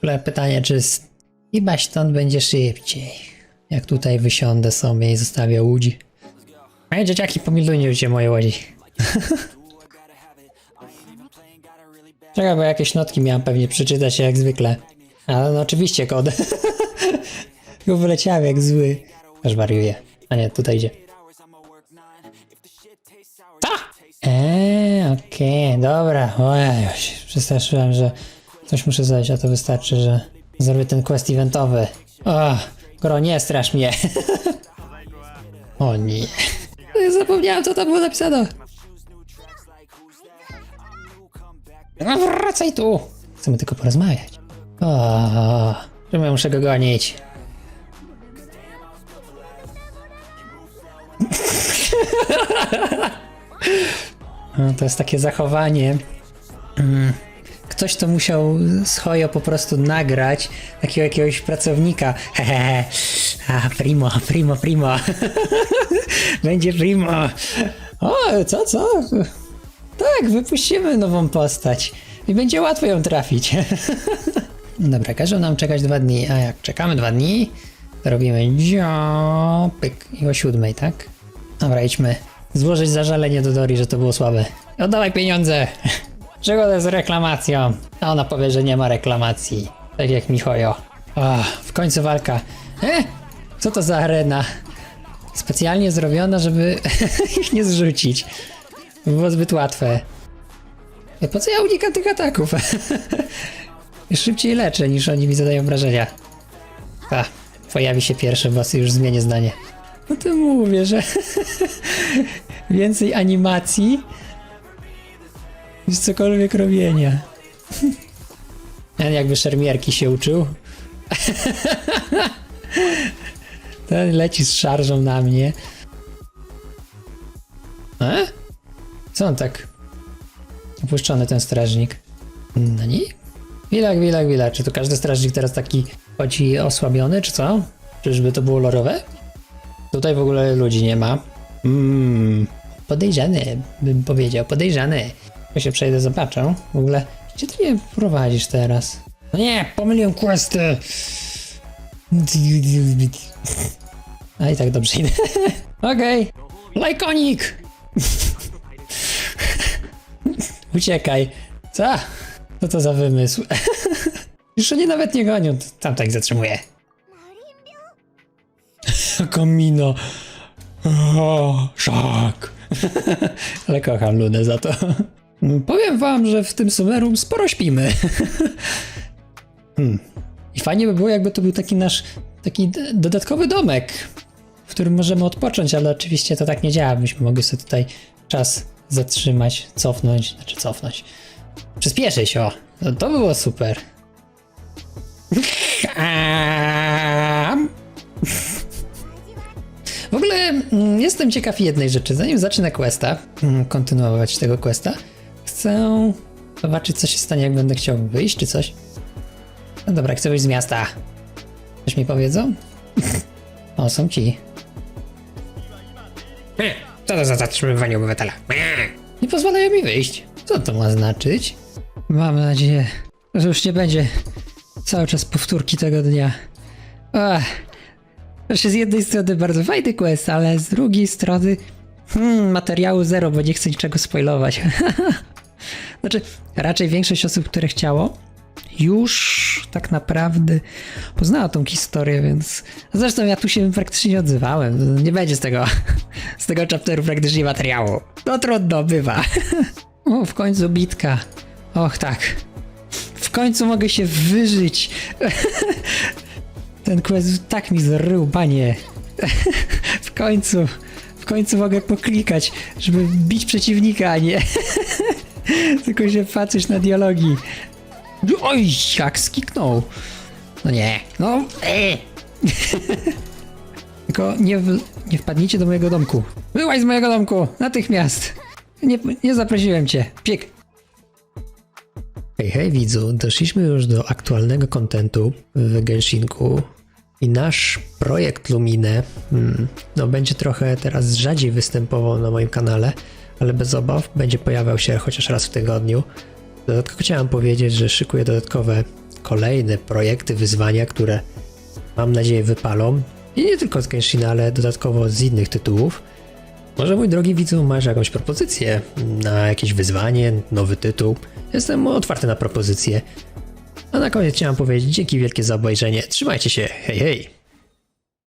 ogóle pytanie, czy chyba stąd będzie szybciej. Jak tutaj wysiądę sobie i zostawię łódź. Ej, dzieciaki, pomilujcie moje łodzi. Czekaj, bo jakieś notki miałem pewnie przeczytać jak zwykle. Ale no oczywiście kod. Tylko wyleciałem jak zły. Aż wariuję. A nie, tutaj idzie. Ta! Eee, okej, dobra. Ojej, już się przestraszyłem, że coś muszę zrobić, a to wystarczy, że zrobię ten quest eventowy. O, Gro, nie strasz mnie. o nie. Ja Zapomniałem, co tam było napisane. No wracaj tu! Chcemy tylko porozmawiać. O, czemu ja muszę go gonić? No, to jest takie zachowanie. Mm, Ktoś to musiał z po prostu nagrać, takiego jakiegoś pracownika. Hehehe. A, primo, primo, primo. Będzie primo. O, co, co? Tak, wypuścimy nową postać. I będzie łatwo ją trafić. Dobra, każą nam czekać dwa dni. A jak czekamy dwa dni, to robimy dzio, pyk i o siódmej, tak? Dobra, idźmy. Złożyć zażalenie do Dori, że to było słabe. Oddawaj pieniądze! Przygodę z reklamacją. A ona powie, że nie ma reklamacji. Tak jak Michojo. O, w końcu walka. E? Co to za arena? Specjalnie zrobiona, żeby ich nie zrzucić. Było zbyt łatwe. E, Po co ja unikam tych ataków? Szybciej leczę niż oni mi zadają wrażenia. A, pojawi się pierwszy boss i już zmienię zdanie. No to mówię, że więcej animacji niż cokolwiek robienia. Ten jakby szermierki się uczył. Ten leci z szarżą na mnie. E? Co on tak? Opuszczony ten strażnik. No nie? Wilak, wilak, wilak. Czy to każdy strażnik teraz taki chodzi osłabiony, czy co? Czyżby to było lorowe? Tutaj w ogóle ludzi nie ma. Mmm, podejrzany, bym powiedział, podejrzany. Ja się przejdę, zobaczę. W ogóle, gdzie ty mnie prowadzisz teraz? No nie, pomyliłem questy! A i tak dobrze idę. Okej, lajkonik! Uciekaj. Co? Co to za wymysł? Już oni nawet nie gonią, tam tak zatrzymuje. Komino. O, szok. Ale kocham Lunę za to. Powiem wam, że w tym Sumerum sporo śpimy. hmm. I fajnie by było, jakby to był taki nasz taki dodatkowy domek, w którym możemy odpocząć, ale oczywiście to tak nie działa. Byśmy mogli sobie tutaj czas zatrzymać, cofnąć, znaczy cofnąć. Przyspieszyć, o. No, to było super. W ogóle mm, jestem ciekaw jednej rzeczy. Zanim zacznę questa, mm, kontynuować tego questa, chcę zobaczyć, co się stanie, jak będę chciał wyjść, czy coś. No dobra, chcę wyjść z miasta. Coś mi powiedzą? o, są ci. E, Co to za zatrzymywanie obywatela? E, Nie pozwalają mi wyjść. Co to ma znaczyć? Mam nadzieję, że już nie będzie cały czas powtórki tego dnia. Ach, znaczy z jednej strony bardzo fajny quest, ale z drugiej strony hmm, materiału zero, bo nie chcę niczego spoilować. znaczy, raczej większość osób, które chciało, już tak naprawdę poznała tą historię, więc zresztą ja tu się praktycznie nie odzywałem. Nie będzie z tego, z tego chapteru praktycznie materiału. No trudno, bywa. o, w końcu bitka. Och, tak. W końcu mogę się wyżyć. Ten quest tak mi zrył, panie. w końcu, w końcu mogę poklikać, żeby bić przeciwnika, a nie tylko się patrzeć na dialogi. Oj, jak skiknął. No nie, no. E. Tylko nie, w, nie wpadnijcie do mojego domku. Wyłaź z mojego domku, natychmiast. Nie, nie zaprosiłem cię. Piek. Hej, hej widzu, doszliśmy już do aktualnego kontentu w Genshinku i nasz projekt Lumine hmm, no, będzie trochę teraz rzadziej występował na moim kanale, ale bez obaw będzie pojawiał się chociaż raz w tygodniu. Dodatkowo chciałem powiedzieć, że szykuję dodatkowe kolejne projekty, wyzwania, które mam nadzieję wypalą. I nie tylko z Genshina, ale dodatkowo z innych tytułów. Może mój drogi widzu masz jakąś propozycję na jakieś wyzwanie, nowy tytuł. Jestem otwarty na propozycje. A na koniec chciałem powiedzieć dzięki wielkie za obejrzenie. Trzymajcie się, hej hej!